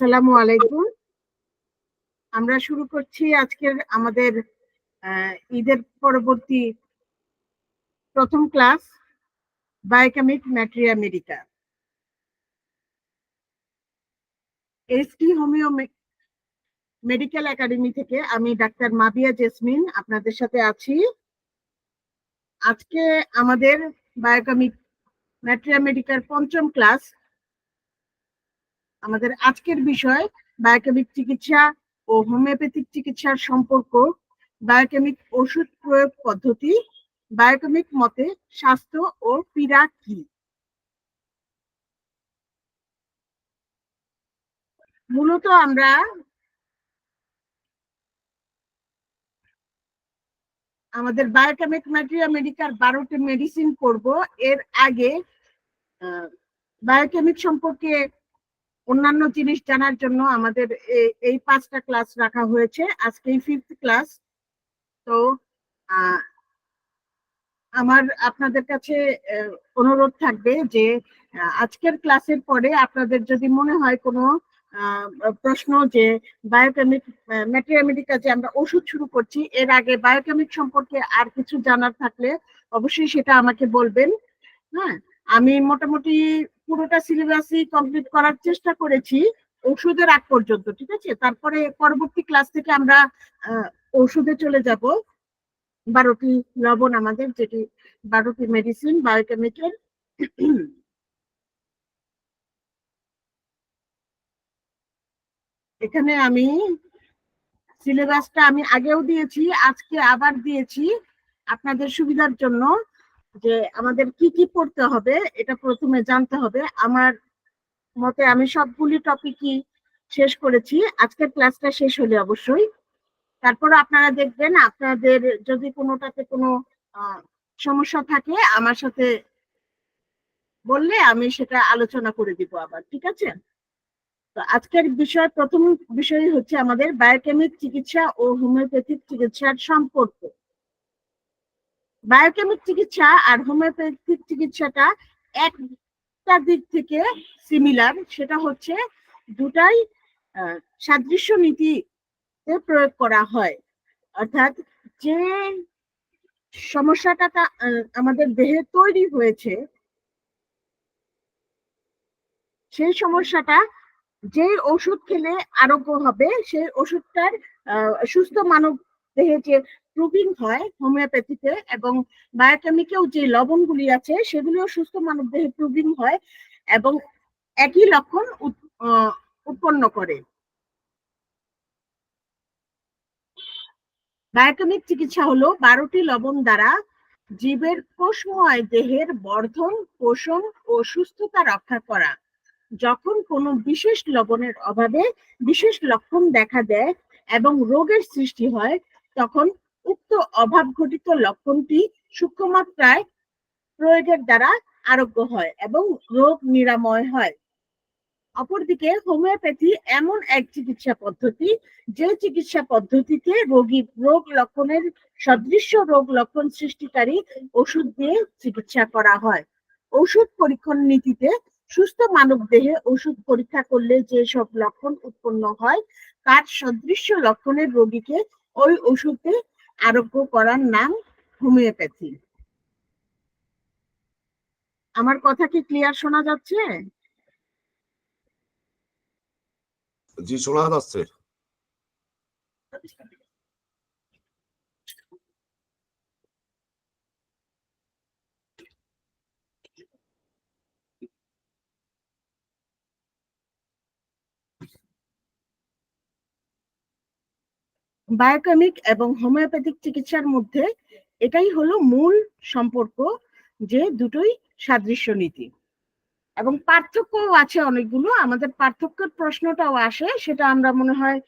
আসসালামু আলাইকুম। আমরা শুরু করছি আজকের আমাদের ঈদের পরবর্তী প্রথম class, biochemic materia medica ST homeo medical academy থেকে আমি ডাক্তার মাবিয়া জেসমিন আপনাদের সাথে আছি। আজকে আমাদের বায়োকেমিক ম্যাট্রিয়া মেডিকার পঞ্চম ক্লাস আমাদের আজকের বিষয়, বায়োকেমিক চিকিৎসা ও হোমিওপ্যাথিক চিকিৎসার সম্পর্ক, বায়োকেমিক ওষুধ প্রয়োগ পদ্ধতি, বায়োকেমিক মতে স্বাস্থ্য ও পীড়া কি? মূলত আমরা আমাদের বায়োকেমিক ম্যাটেরিয়া মেডিকাল বারোটি মেডিসিন করব এর আগে বায়োকেমিক সম্পর্কে অন্যান্য জিনিস জানার জন্য আমাদের এই পাঁচটা ক্লাস রাখা হয়েছে। আজকে এই ফিফথ ক্লাস তো আমার আপনাদের কাছে অনুরোধ থাকবে যে আজকের ক্লাসের পরে আপনাদের যদি মনে হয় কোনো প্রশ্ন যে বায়োকেমিক ম্যাটেরিয়ামেডিকা যে আমরা ওষুধ শুরু করছি, এর আগে বায়োকেমিক সম্পর্কে আর কিছু জানার থাকলে অবশ্যই সেটা আমাকে বলবেন। হ্যাঁ আমি মোটামুটি পুরোটা সিলেবাসই কমপ্লিট করার চেষ্টা করেছি ওষুধের আগ পর্যন্ত, ঠিক আছে? তারপরে পরবর্তী ক্লাস থেকে আমরা ওষুধে চলে যাব। বারোটি লবণ আমাদের, যেটি, বারোটি মেডিসিন বায়োকেমিক্যাল এখানে আমি সিলেবাসটা আমি আগেও দিয়েছি, আজকে আবার দিয়েছি। আপনাদের সুবিধার জন্য যে আমাদের কি কি পড়তে হবে, এটা প্রথমে জানতে হবে। আমার মতে আমি সবগুলি টপিকই শেষ করেছি। আজকের ক্লাসটা শেষ হলে অবশ্যই। তারপর আপনারা দেখবেন, আপনাদের যদি কোনোটাতে কোনো সমস্যা থাকে, আমার সাথে বললে আমি সেটা আলোচনা করে দিব আবার, ঠিক আছে? তো আজকের বিষয়, প্রথম বিষয় হচ্ছে আমাদের বায়োকেমিক চিকিৎসা ও হোমিওপ্যাথিক চিকিৎসার সম্পর্ক। বায়োকেমিক চিকিৎসা আর হোমিওপ্যাথিক চিকিৎসাটা একটা দিক থেকে সিমিলার সেটা হচ্ছে দুটাই সাদৃশ্য নীতিতে প্রয়োগ করা হয়। অর্থাৎ যে সমস্যাটা আমাদের দেহে তৈরি হয়েছে, সেই সমস্যাটা যে ওষুধ খেলে আরোগ্য হবে, সেই ওষুধটার সুস্থ মানব যে হয় হোমিওপ্যাথিতে এবং যে লবণগুলি আছে, সেগুলিও সুস্থ মানব দেহে হয় এবং একই লক্ষণ উৎপন্ন করে। বায়োকেমিক চিকিৎসা হলো বারোটি লবণ দ্বারা জীবের কোষময় দেহের বর্ধন, পোষণ ও সুস্থতা রক্ষা করা। যখন কোনো বিশেষ লবণের অভাবে বিশেষ লক্ষণ দেখা দেয় এবং রোগের সৃষ্টি হয় তখন উক্ত অভাব ঘটিত লক্ষণটি সূক্ষ্মমাত্রায় প্রয়োগের দ্বারা আরোগ্য হয় এবং রোগ নিরাময় হয়। অপরদিকে হোমিওপ্যাথি এমন এক চিকিৎসা পদ্ধতি, যে চিকিৎসা পদ্ধতিতে রোগী রোগ লক্ষণের সদৃশ্য রোগ লক্ষণ সৃষ্টিকারী ওষুধ দিয়ে চিকিৎসা করা হয়। ওষুধ পরীক্ষণ নীতিতে সুস্থ মানব দেহে ওষুধ পরীক্ষা করলে যে সব লক্ষণ উৎপন্ন হয়, তার সদৃশ্য লক্ষণের রোগীকে ওই ওষুধে আরোগ্য করার নাম হোমিওপ্যাথি। আমার কথা কি ক্লিয়ার শোনা যাচ্ছে? জি, শোনা যাচ্ছে। বায়োকেমিক এবং হোমিওপ্যাথিক চিকিৎসার মধ্যে এটাই হলো মূল সম্পর্ক যে দুটোই সাদৃশ্য নীতি। এবং পার্থক্যও আছে অনেকগুলো, আমাদের পার্থক্যের প্রশ্নটাও আসে, সেটা আমরা মনে হয়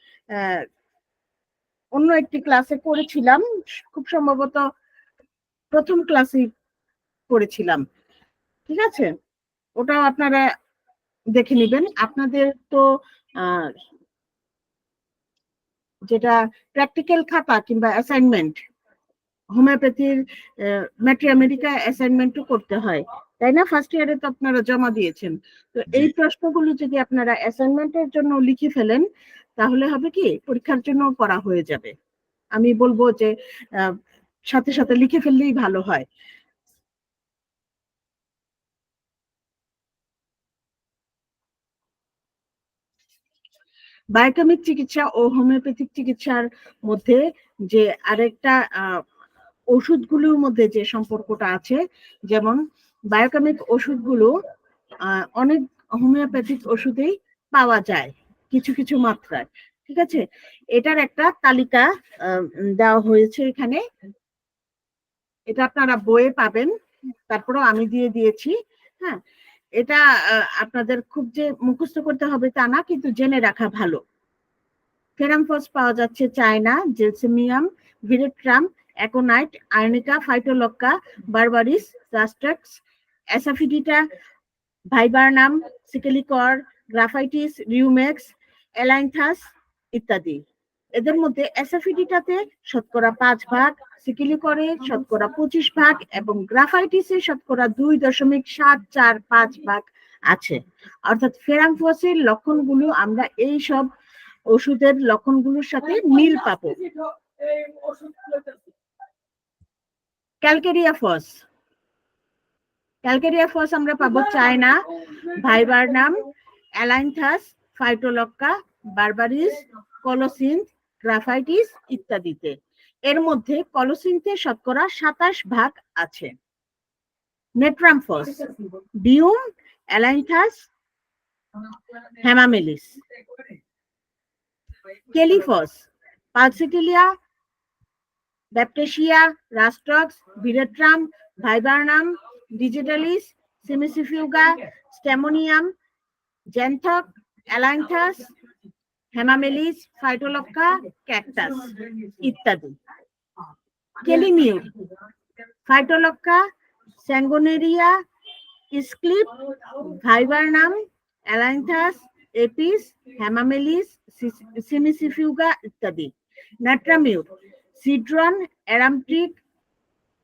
অন্য একটি ক্লাসে করেছিলাম, খুব সম্ভবত প্রথম ক্লাসে করেছিলাম। ঠিক আছে? ওটাও আপনারা দেখে নেবেন। আপনাদের তো যেটা প্র্যাকটিক্যাল খাতা কিংবা অ্যাসাইনমেন্ট হোমিওপ্যাথির ম্যাট্রিয়ামেডিকা অ্যাসাইনমেন্টও করতে হয়। তাই না? ফার্স্ট ইয়ারে তো আপনারা জমা দিয়েছেন। তো এই প্রশ্নগুলো যদি আপনারা অ্যাসাইনমেন্টের জন্য লিখে ফেলেন তাহলে হবে কি? পরীক্ষার জন্য পড়া হয়ে যাবে। আমি বলব যে সাথে সাথে লিখে ফেললেই ভালো হয়। বায়োকেমিক চিকিৎসা ও হোমিওপ্যাথিক চিকিৎসার মধ্যে যে আরেকটা ওষুধগুলোর মধ্যে যে সম্পর্কটা আছে, যেমন বায়োকেমিক ওষুধগুলো অনেক হোমিওপ্যাথিক ওষুধেই পাওয়া যায়, কিছু কিছু মাত্রায়, ঠিক আছে? এটার একটা তালিকা দেওয়া হয়েছে এখানে। এটা আপনারা বইয়ে পাবেন, তারপরেও আমি দিয়ে দিয়েছি হ্যাঁ? এটা আপনাদের খুব যে মুখস্থ করতে হবে তা না, কিন্তু জেনে রাখা ভালো। ফেরামফস পাওয়া যাচ্ছে China, gelsemium, veratrum, aconite, arnica, phytolacca, berberis, rhus tox, asafoetida, viburnum, secale cor, graphites, rumex ailanthus ইত্যাদি। এদের মধ্যে অ্যাসাফিডিটাতে শতকরা পাঁচ ভাগ সিকিলি করে শতকরা পঁচিশ ভাগ এবং গ্রাফাইটিসে শতকরা দুই দশমিক সাত চার পাঁচ ভাগ আছে। অর্থাৎ ফেরাংফসের লক্ষণগুলো আমরা এই সব ওষুধের লক্ষণগুলোর সাথে মিল পাবো। ক্যালকেরিয়া ফস ক্যালকেরিয়া ফস আমরা পাবো china, viburnum, ailanthus, phytolacca, berberis colocynth graphites ইত্যাদিতে। এর মধ্যে কলোসিন্থে শতকরা সাতাশ ভাগ আছে। Natrum phos, ডিউম ailanthus hamamelis. Kali phos, pulsatilla, baptisia rhus tox veratrum viburnum, digitalis, cimicifuga, stramonium xanthox ailanthus hamamelis phytolacca cactus ইত্যাদি। Kali mur phytolacca sanguinaria স্ক্লিপ viburnum ailanthus apis hamamelis cimicifuga ইত্যাদি। Natrum mur cedron অ্যারামট্রিক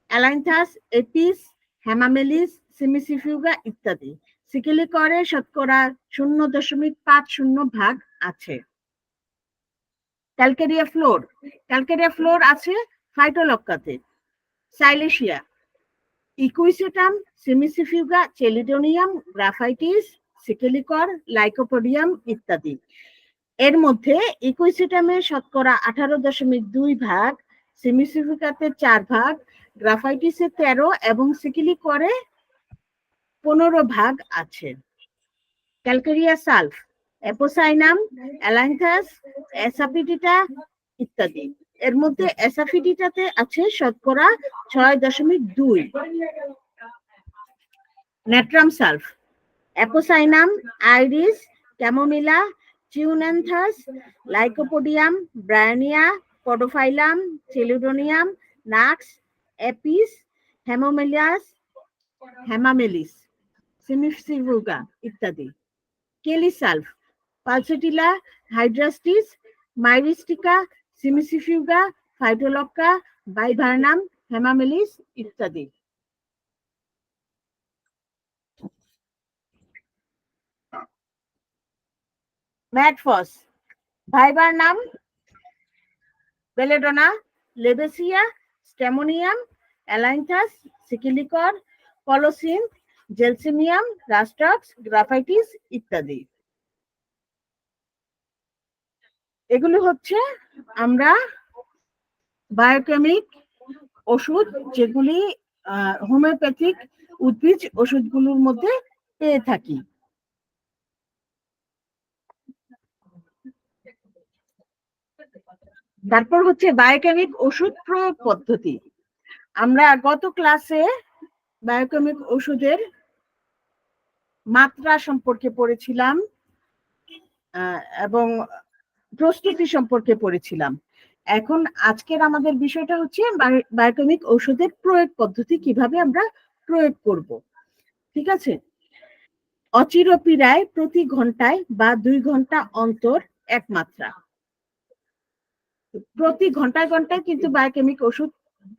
অ্যালাইনথাস apis hamamelis cimicifuga ইত্যাদি। সিকেলিকরে শতকরা শূন্য দশমিক পাঁচ শূন্য ভাগ আছে। ক্যালকেরিয়া ফ্লোর ক্যালকেরিয়া ফ্লোর আছে ফাইটোলক্কাতে silicea, equisetum, cimicifuga, chelidonium, graphites, secale cor, lycopodium ইত্যাদি। এর মধ্যে ইকুইসিটামে শতকরা আঠারো দশমিক দুই ভাগ সিমিসিফিকাতে চার ভাগ, গ্রাফাইটিসে তেরো এবং সিকিলিকরে পনেরো ভাগ আছে। ক্যালকেরিয়া সালফ এপোসাইনাম অ্যালাইনথাস অ্যাসাপিডিটা ইত্যাদি। এর মধ্যে অ্যাসাফিডিটাতে আছে শতকরা ছয় দশমিক দুই। Natrum sulph. Apocynum, iris, chamomilla, chionanthus, lycopodium, bryonia, podophyllum, chelidonium nux apis hamamelis hamamelis cimicifuga ইত্যাদি। Kali sulph. Pulsatilla, hydrastis, myristica, cimicifuga, phytolacca, viburnum, hamamelis ইত্যাদি। Mag phos viburnum belladonna, lobelia stramonium ailanthus, secale cor colocynth gelsemium, rhus tox, graphites ইত্যাদি। এগুলো হচ্ছে আমরা biochemic ওষুধ যেগুলি homeopathic উদ্ভিজ ওষুধগুলোর মধ্যে পেয়ে থাকি। তারপর হচ্ছে বায়োকেমিক ওষুধ প্রয়োগ পদ্ধতি। আমরা গত ক্লাসে বায়োকেমিক ওষুধের মাত্রা সম্পর্কে পড়েছিলাম এবং প্রস্তুতি সম্পর্কে পড়েছিলাম। এখন আজকের আমাদের বিষয়টা হচ্ছে বায়োকেমিক ঔষধের প্রয়োগ পদ্ধতি কীভাবে আমরা প্রয়োগ করব। ঠিক আছে? অচিরপিরায় প্রতি ঘন্টায় বা দুই ঘণ্টা অন্তর এক মাত্রা। প্রতি ঘন্টায় ঘন্টায় কিন্তু বায়োকেমিক ওষুধ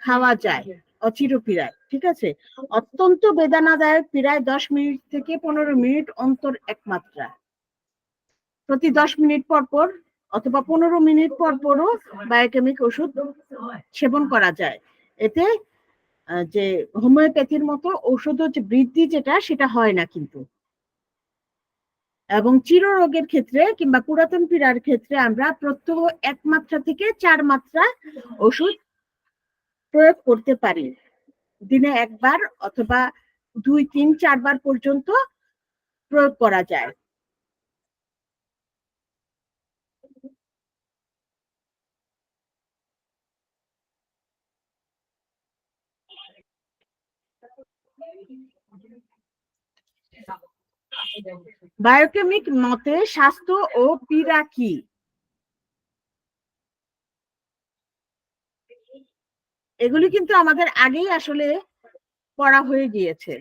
খাওয়া যায় অচিরপিরায় ঠিক আছে? অত্যন্ত বেদনাদায়ক প্রায় দশ মিনিট থেকে পনেরো মিনিট অন্তর এক মাত্রা। প্রতি দশ মিনিট পর পর অথবা পনেরো মিনিট পর পরও বায়োকেমিক ওষুধ সেবন করা যায়। এতে যে হোমিওপ্যাথির মতো ঔষধ যে বৃদ্ধি যেটা, সেটা হয় না কিন্তু। এবং চিররোগের ক্ষেত্রে কিংবা পুরাতন পীড়ার ক্ষেত্রে আমরা প্রত্যহ এক মাত্রা থেকে চার মাত্রা ওষুধ প্রয়োগ করতে পারি। দিনে একবার অথবা দুই, তিন, চারবার পর্যন্ত প্রয়োগ করা যায়। বায়োকেমিক মতে স্বাস্থ্য ও পীড়া কি? এগুলি কিন্তু আমাদের আগেই আসলে পড়া হয়ে গিয়েছে।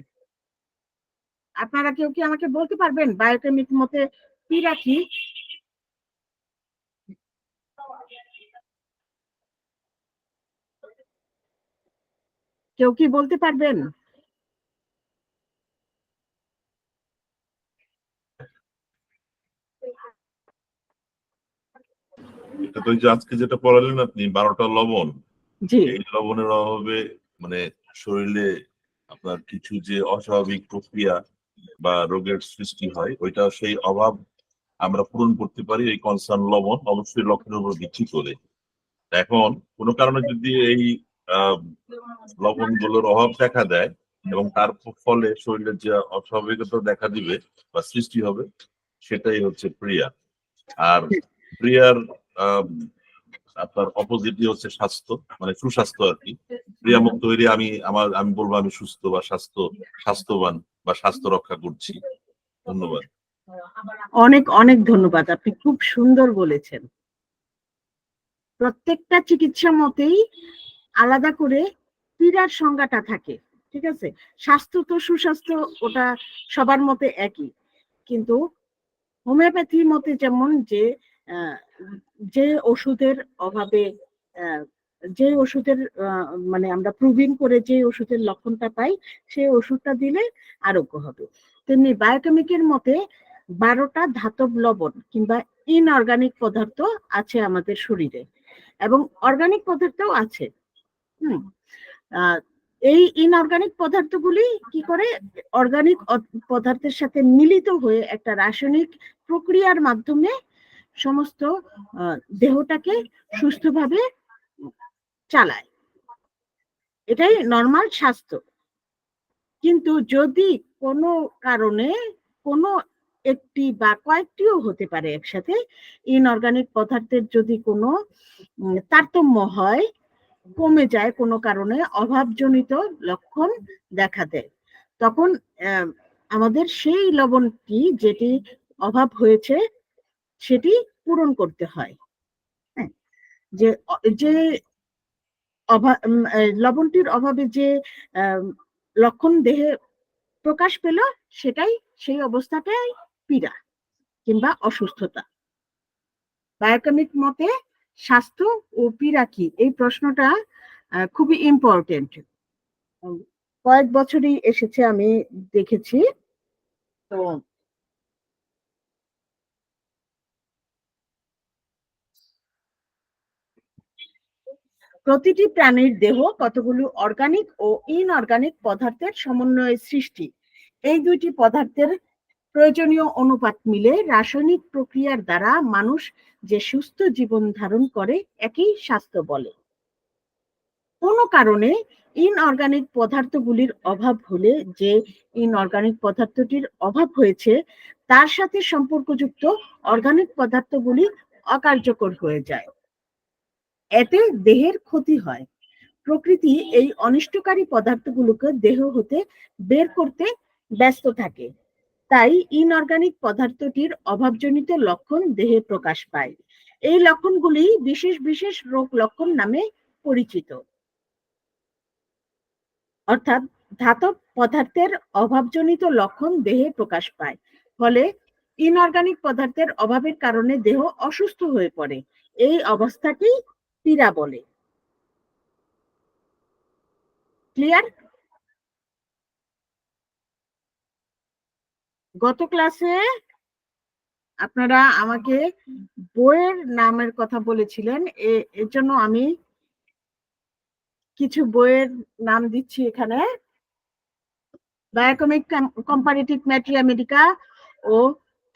আপনারা কেউ কি আমাকে বলতে পারবেন বায়োকেমিক মতে পীড়া কি? কেউ কি বলতে পারবেন? এটা তো যে আজকে যেটা পড়ালেন আপনি বারোটা লবণ। এই লবণের অভাবে মানে শরীরে আপনার কিছু যে অস্বাভাবিক প্রক্রিয়া বা রোগের সৃষ্টি হয় ওইটা সেই অভাব আমরা পূরণ করতে পারি এই কনসার্ন লবণ অবশ্যই লক্ষণের উপর ভিত্তি করে। এখন কোনো কারণে যদি এই লবণগুলোর অভাব দেখা দেয় এবং তার ফলে শরীরের যে অস্বাভাবিকতা দেখা দিবে বা সৃষ্টি হবে সেটাই হচ্ছে প্রিয়া। আর প্রিয়ার আপনার অপোজিটই হচ্ছে স্বাস্থ্য মানে সুস্বাস্থ্য আর কি। প্রিয়ামুখ তৈরি আমি, আমার, আমি বলব আমি সুস্থ বা স্বাস্থ্য, স্বাস্থ্যবান বা স্বাস্থ্য রক্ষা করছি। ধন্যবাদ। অনেক অনেক ধন্যবাদ, আপনি খুব সুন্দর বলেছেন। প্রত্যেকটা চিকিৎসা মতেই আলাদা করে পীড়ার সংজ্ঞাটা থাকে, ঠিক আছে? স্বাস্থ্য তো সুস্বাস্থ্য, ওটা সবার মতে একই। কিন্তু হোমিওপ্যাথি মতে যেমন যে যে ওষুধের অভাবে যে ওষুধের মানে আমরা প্রুভিং করে যে ওষুধের লক্ষণটা পাই, সেই ওষুধটা দিলে আরোগ্য হবে। তেমনি বায়োকেমিকের মতে বারোটা ধাতব লবণ কিংবা ইনঅর্গানিক পদার্থ আছে আমাদের শরীরে এবং অর্গানিক পদার্থও আছে। হুম এই ইনঅর্গানিক পদার্থগুলি কি করে? অর্গানিক পদার্থের সাথে মিলিত হয়ে একটা রাসায়নিক প্রক্রিয়ার মাধ্যমে সমস্ত দেহটাকে সুস্থভাবে চালায়। এটাই নর্মাল স্বাস্থ্য। কিন্তু যদি কোনো কারণে কোনো একটি বা কয়েকটিও হতে পারে একসাথে ইনঅর্গানিক পদার্থের যদি কোনো তারতম্য হয়, কমে যায় কোনো কারণে, অভাবজনিত লক্ষণ দেখা দেয়, তখন আমাদের সেই লবণটি যেটি অভাব হয়েছে সেটি পূরণ করতে হয়। হ্যাঁ যে যে লবণটির অভাবে যে লক্ষণ দেহে প্রকাশ পেল, সেটাই সেই অবস্থাটাই পীড়া কিংবা অসুস্থতা। বায়োকেমিক মতে স্বাস্থ্য ও পীড়া কি? এই প্রশ্নটা খুবই ইম্পর্টেন্ট কয়েক বছরই এসেছে আমি দেখেছি। তো প্রতিটি প্রাণীর দেহ কতগুলো অর্গানিক ও ইনঅর্গানিক পদার্থের সমন্বয়ে সৃষ্টি। এই দুইটি পদার্থের প্রয়োজনীয় অনুপাত মিলে রাসায়নিক প্রক্রিয়ার দ্বারা মানুষ যে সুস্থ জীবন ধারণ করে, একই স্বাস্থ্য বলে। কোনো কারণে ইনঅর্গানিক পদার্থগুলির অভাব হলে যে ইনঅর্গানিক পদার্থটির অভাব হয়েছে, তার সাথে সম্পর্কযুক্ত অর্গানিক পদার্থগুলি অকার্যকর হয়ে যায়। এতে দেহের ক্ষতি হয়। প্রকৃতি এই অনিষ্টকারী পদার্থগুলোকে দেহ হতে বের করতে ব্যস্ত থাকে। তাই ইনঅর্গানিক পদার্থটির অভাবজনিত লক্ষণ দেহে প্রকাশ পায়। এই লক্ষণগুলি বিশেষ বিশেষ রোগ লক্ষণ নামে পরিচিত। অর্থাৎ ধাতব পদার্থের অভাবজনিত লক্ষণ দেহে প্রকাশ পায়। ফলে ইনঅর্গানিক পদার্থের অভাবের কারণে দেহ অসুস্থ হয়ে পড়ে। এই অবস্থাটি পীড়া বলে। ক্লিয়ার গত ক্লাসে আপনারা আমাকে বইয়ের নামের কথা বলেছিলেন এর জন্য আমি কিছু বইয়ের নাম দিচ্ছি এখানে। বায়োকমিক কম্পারেটিভ ম্যাট্রিয়ামেডিকা ও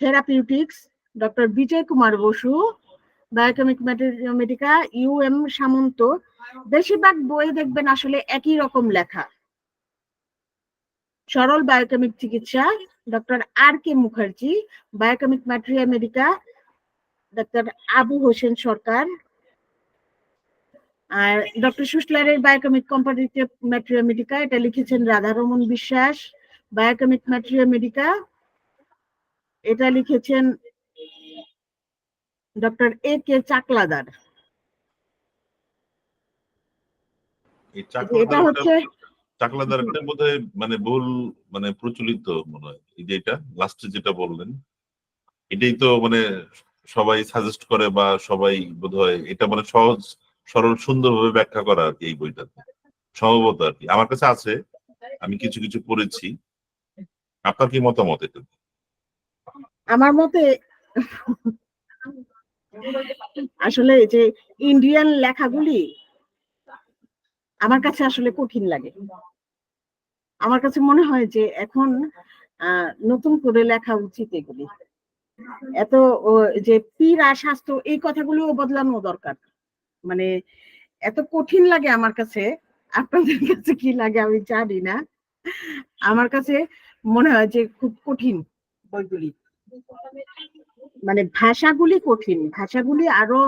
therapeutics doctor Bijoy Kumar Basu biochemic medica U M Samanta বেশিরভাগ বই দেখবেন আসলে একই রকম লেখা। সরল বায়োকেমিক চিকিৎসা doctor R K Mukherjee biochemic materia medica doctor Abu Hossain Sarkar, আর ডক্টর সুশলারের বায়োকেমিক কম্পারেটিভ ম্যাট্রিয়া মেডিকা এটা লিখেছেন রাধারমন বিশ্বাস বায়োকেমিক ম্যাট্রিয়া মেডিকা এটা লিখেছেন ডক্টর এ কে চাকলাদার। এটা চাকলাদার হচ্ছে চাকলাদারটা বোধহয় মানে ভুল মানে প্রচলিত মনে হয়। এই যে এটা লাস্টে যেটা বললেন এটাই তো মানে সবাই সাজেস্ট করে বা সবাই বোধহয় এটা মানে সহজ সরল সুন্দরভাবে ব্যাখ্যা করা আর কি এই বইটাতে। সম্ভবত আর কি। আমার কাছে আছে আমি কিছু কিছু পড়েছি। আপনার কি মতামত এটা আমার মতে আসলে যে ইন্ডিয়ান লেখাগুলি আমার কাছে আসলে কঠিন লাগে। আমার কাছে মনে হয় যে এখন নতুন করে লেখা উচিত এগুলি। এত যে পীড়া স্বাস্থ্য এই কথাগুলোও বদলানো দরকার। মানে এত কঠিন লাগে আমার কাছে। আপনাদের কাছে কি লাগে আমি জানি না। আমার কাছে মনে হয় যে খুব কঠিন বইগুলি। মানে ভাষাগুলি কঠিন, ভাষাগুলি আরও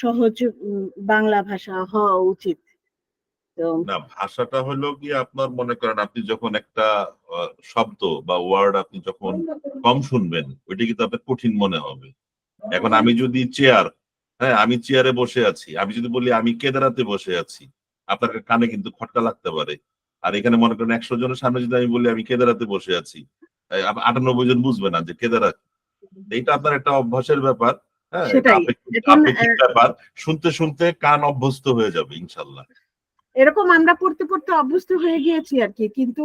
সহজ বাংলা ভাষা হওয়া উচিত না, ভাষাটা হলো কি আপনার মনে করেন আপনি যখন একটা শব্দ বা ওয়ার্ড আপনি যখন কম শুনবেন, ওইটা কিন্তু আপনার কঠিন মনে হবে এখন আমি যদি চেয়ার হ্যাঁ আমি চেয়ারে বসে আছি, আমি যদি বলি আমি কেদারাতে বসে আছি আপনার কানে কিন্তু খটকা লাগতে পারে আর এখানে মনে করেন একশো জনের সামনে যদি আমি বলি আমি কেদারাতে বসে আছি আটানব্বই জন বুঝবে না যে কেদারা। এইটা আপনার একটা অভ্যাসের ব্যাপার হ্যাঁ ব্যাপার শুনতে শুনতে কান অভ্যস্ত হয়ে যাবে ইনশাল্লাহ। এরকম আমরা পড়তে পড়তে অভ্যস্ত হয়ে গিয়েছি আর কি কিন্তু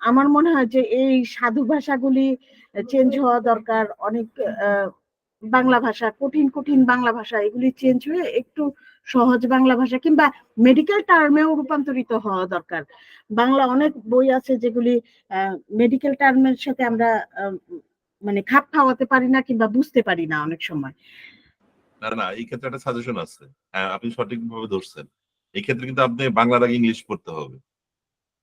আমার মনে হয় যে এই সাধু ভাষাগুলি চেঞ্জ হওয়া দরকার অনেক বাংলা ভাষা কঠিন কঠিন বাংলা ভাষা এগুলি চেঞ্জ হয়ে একটু সহজ বাংলা ভাষা কিংবা মেডিকেল টার্মেও রূপান্তরিত হওয়া দরকার। বাংলা অনেক বই আছে যেগুলি মেডিকেল টার্মের সাথে আমরা মানে খাপ খাওয়াতে পারি না কিংবা বুঝতে পারি না অনেক সময়। না না এই ক্ষেত্রে একটা সাজেশন আছে। হ্যাঁ আপনি সঠিকভাবে ধরছেন। এই ক্ষেত্রে কিন্তু আপনি বাংলার আগে ইংলিশ পড়তে হবে।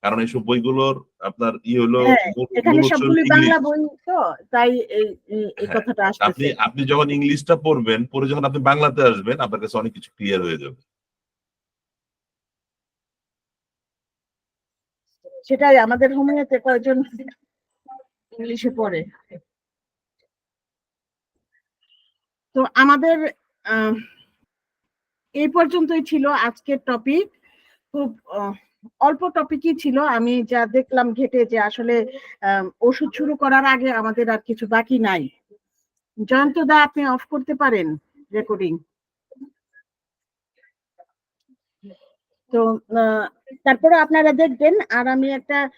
কারণ এইসব বইগুলোর আপনার ই হলো হ্যাঁ, এখানে উৎস বাংলা বই তো তাই এই এই- এই হ্যাঁ, আপনি আপনি যখন ইংলিশটা পড়বেন পরে যখন আপনি বাংলাতে আসবেন আপনার কাছে অনেক কিছু ক্লিয়ার হয়ে যাবে। সেটাই আমাদের হোমিওতে কয়জন ইংলিশে পড়ে। তো আমাদের এই পর্যন্তই ছিল আজকের টপিক খুব অল্প টপিকই ছিল। আমি যা দেখলাম ঘেটে যে আসলে ওষুধ শুরু করার আগে আমাদের আর কিছু বাকি নাই। জয়ন্ত দা, আপনি অফ করতে পারেন রেকর্ডিং তো তারপরে আপনারা দেখবেন আর আমি একটা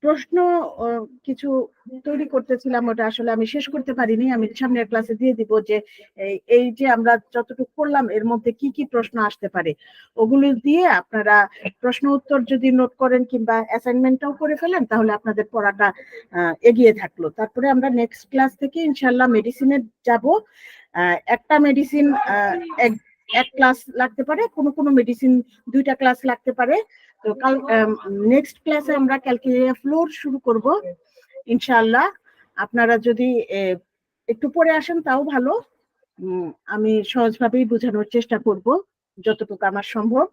প্রশ্ন কিছু তৈরি করতেছিলাম, ওটা আসলে আমি শেষ করতে পারিনি। আমি সামনের ক্লাসে দিয়ে দিব যে এই- যে আমরা যতটুকু করলাম, এর মধ্যে কি কি প্রশ্ন আসতে পারে? ওগুলো দিয়ে আপনারা প্রশ্ন উত্তর যদি নোট করেন কিংবা অ্যাসাইনমেন্টটাও করে ফেলেন, তাহলে আপনাদের পড়াটা এগিয়ে থাকল। তারপরে আমরা নেক্সট ক্লাস থেকে ইনশাল্লাহ মেডিসিনে যাব। একটা মেডিসিন এক ক্লাস লাগতে পারে, কোনো কোনো মেডিসিন দুইটা ক্লাস লাগতে পারে। তো কাল নেক্সট ক্লাসে আমরা ক্যালকুলিয়া ফ্লোর শুরু করব, ইনশাআল্লাহ। আপনারা যদি একটু পরে আসেন তাও ভালো। আমি সহজভাবেই বোঝানোর চেষ্টা করব, যতটুকু আমার সম্ভব।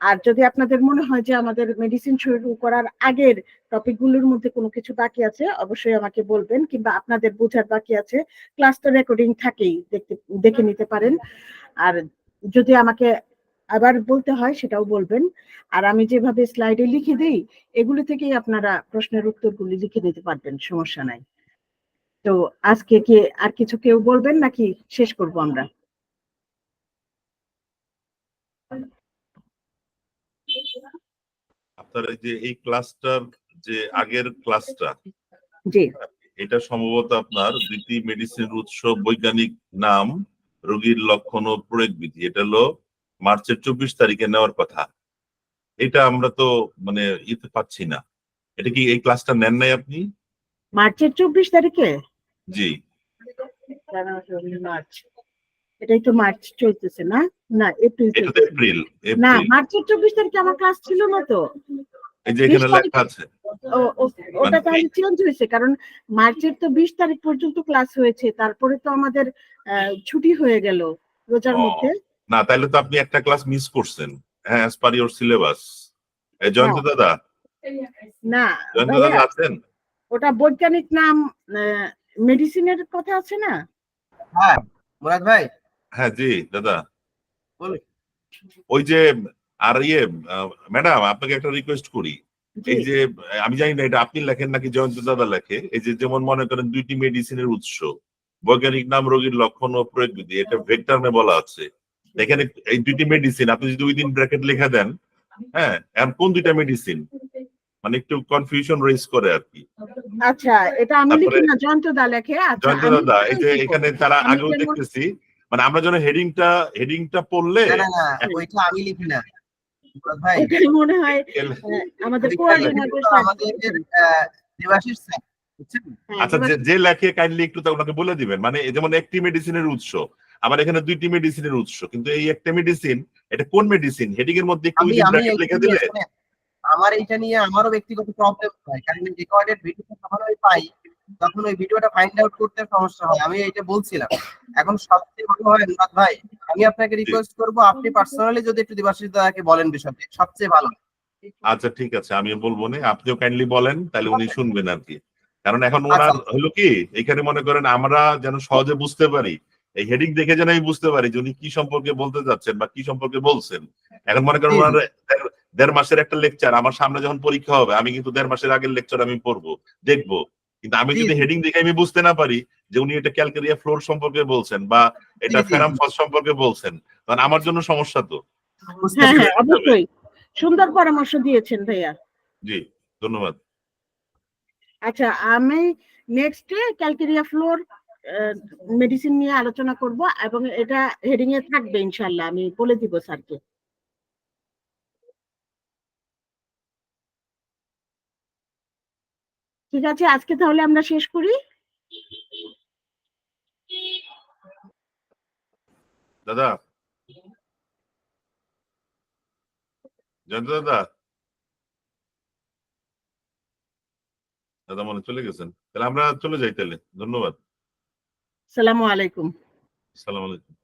আর যদি আপনাদের মনে হয় যে আমাদের মেডিসিন শুরু করার আগের টপিকগুলোর মধ্যে কোনো কিছু বাকি আছে, অবশ্যই আমাকে বলবেন, কিংবা আপনাদের বোঝার বাকি আছে। ক্লাস তো রেকর্ডিং থাকেই, দেখতে, দেখে নিতে পারেন। আর যদি আমাকে আবার বলতে হয় সেটাও বলবেন। আর আমি যেভাবে স্লাইডে লিখে দিই এগুলো থেকেই আপনারা প্রশ্নের উত্তরগুলি লিখে দিতে পারবেন সমস্যা নাই। তো আজকে কি আর কিছু কেউ বলবেন নাকি শেষ করব আমরা? আপনার যে এই ক্লাসটার যে আগের ক্লাসটা জি। এটা সম্ভবত আপনার দুইটি মেডিসিনের উৎস বৈজ্ঞানিক নাম রোগীর লক্ষণ ও প্রয়োগ বিধি এটা হলো মার্চের চব্বিশ তারিখে নেওয়ার কথা। এটা আমরা তো মানে ইতে পাচ্ছি না। এটা কি এই ক্লাসটা নেন নাই আপনি? মার্চের চব্বিশ তারিখে? জি। মার্চ। এটাই তো মার্চ চলতেছে না? না এপ্রিল। এপ্রিল না মার্চের চব্বিশ তারিখে আমার ক্লাস ছিল না তো। এই যে এখানে লেখা আছে। ওটা তাহলে চেঞ্জ হয়েছে কারণ মার্চের তো বিশ তারিখ পর্যন্ত ক্লাস হয়েছে তারপরে তো আমাদের আহ, ছুটি হয়ে গেল রোজার মধ্যে। না তাহলে তো আপনি একটা ক্লাস মিস করছেন হ্যাঁ as per your syllabus Joyanta. দাদা? না জয়ন্ত দাদা আছেন? ওটা বৈজ্ঞানিক নাম মেডিসিনের কথা আছে না? হ্যাঁ মুরাদ ভাই। হ্যাঁ জি দাদা। ওই যে আর ইয়ে ম্যাডাম আপনাকে একটা রিকোয়েস্ট করি। এই যে আমি জানি না এটা আপনি লেখেন নাকি জয়ন্ত দাদা লেখে? এই যে যেমন মনে করেন দুইটি মেডিসিনের উৎস বৈজ্ঞানিক নাম রোগীর লক্ষণ ও প্রয়োগ বিধি এটা ভেক্টরমে বলা আছে। এখানে এই দুইটি মেডিসিন আপনি যদি দুই দিন ব্র্যাকেট লেখা দেন হ্যাঁ এখন কোন দুইটা মেডিসিন মানে একটু কনফিউশন রেজ করে আর কি। আচ্ছা এটা আমি লিখি না জয়ন্তদা লেখে আচ্ছা জয়ন্ত দাদা এই যে এখানে তারা আগেও দেখতেছি মানে আমরা যেন হেডিংটা হেডিংটা পড়লে না না ওইটা আমি লিখি না। মনে হয় আমাদের দেবাশিস স্যার আচ্ছা যে লেখে কাইন্ডলি একটু ওনাকে বলে দিবেন। মানে যেমন একটি মেডিসিনের উৎস আমার এখানে দুইটি মেডিসিনের উৎস। কিন্তু এই একটা মেডিসিন এটা কোন মেডিসিন হেডিং এর মধ্যে একটু লিখে দিলে? আমার এইটা নিয়ে আমারও ব্যক্তিগত প্রবলেম হয়। কারণ রেকর্ডেড ভিডিওটা যখন আমি পাই তখন ওই ভিডিওটা ফাইন্ড আউট করতে সমস্যা হয়। আমি এইটা বলছিলাম। এখন সবচেয়ে ভালো হয় ভাই আমি আপনাকে রিকোয়েস্ট করব আপনি পার্সোনালি যদি একটু দেবাশিস দাদাকে বলেন বিষয়টা সবচেয়ে ভালো। আচ্ছা ঠিক আছে আমি বলব না আপনিও কাইন্ডলি বলেন তাহলে উনি শুনবেন আর কি। কারণ এখন ওনার আচ্ছা। হলো কি এখানে মনে করেন আমরা যেন সহজে বুঝতে পারি এই হেডিং দেখে যেন আমি বুঝতে পারি যে উনি কি সম্পর্কে বলতে যাচ্ছেন বা কি সম্পর্কে বলছেন। এখন মনে করেন। ওনার দেড় মাসের একটা লেকচার আমার সামনে যখন পরীক্ষা হবে আমি কিন্তু দেড় মাসের আগের লেকচার আমি পড়ব দেখব। কিন্তু আমি যদি হেডিং দেখে আমি বুঝতে না পারি যে উনি এটা ক্যালকেরিয়া ফ্লোর সম্পর্কে বলছেন বা এটা। ফেরাম ফস সম্পর্কে বলছেন তখন আমার জন্য সমস্যা তো। হ্যাঁ হ্যাঁ অবশ্যই। সুন্দর পরামর্শ দিয়েছেন ভাইয়া। জি ধন্যবাদ। আচ্ছা আমি নেক্সট ক্যালকেরিয়া ফ্লোর মেডিসিন নিয়ে আলোচনা করব এবং এটা হেডিং এ থাকবে ইনশাল্লাহ আমি বলে দিব স্যারকে। ঠিক আছে আজকে তাহলে আমরা শেষ করি। দাদা। দাদা দাদা মনে চলে গেছেন। তাহলে আমরা চলে যাই তাহলে। ধন্যবাদ। সালামু আলাইকুম। সালাম আলাইকুম।